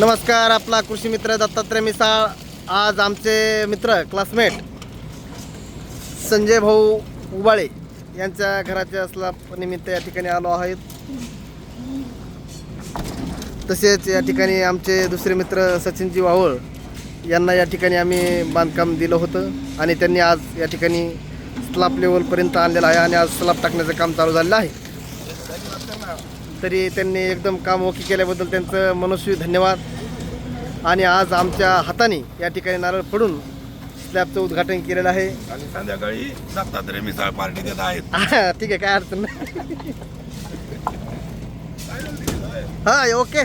नमस्कार आपला कृषी मित्र दत्तात्रय मिसाळ. आज आमचे मित्र क्लासमेट संजय भाऊ उबाळे यांच्या घराच्या असला निमित्त या ठिकाणी आलो आहेत. तसेच या ठिकाणी आमचे दुसरे मित्र सचिनजी वावळ यांना या ठिकाणी आम्ही बांधकाम दिलं होतं आणि त्यांनी आज या ठिकाणी स्लाब लेवलपर्यंत आणलेलं आहे आणि आज स्लाब टाकण्याचं काम चालू झालेलं आहे. तरी त्यांनी एकदम काम ओके केल्याबद्दल त्यांचं मनस्वी धन्यवाद. आणि आज आमच्या हाताने या ठिकाणी नारळ पडून स्लॅबचं उद्घाटन केलेलं आहे. आणि संध्याकाळी दत्तात्रय मिसळ पार्टी देत आहेत. हा, ठीक आहे काय अडचण नाही. हा ओके.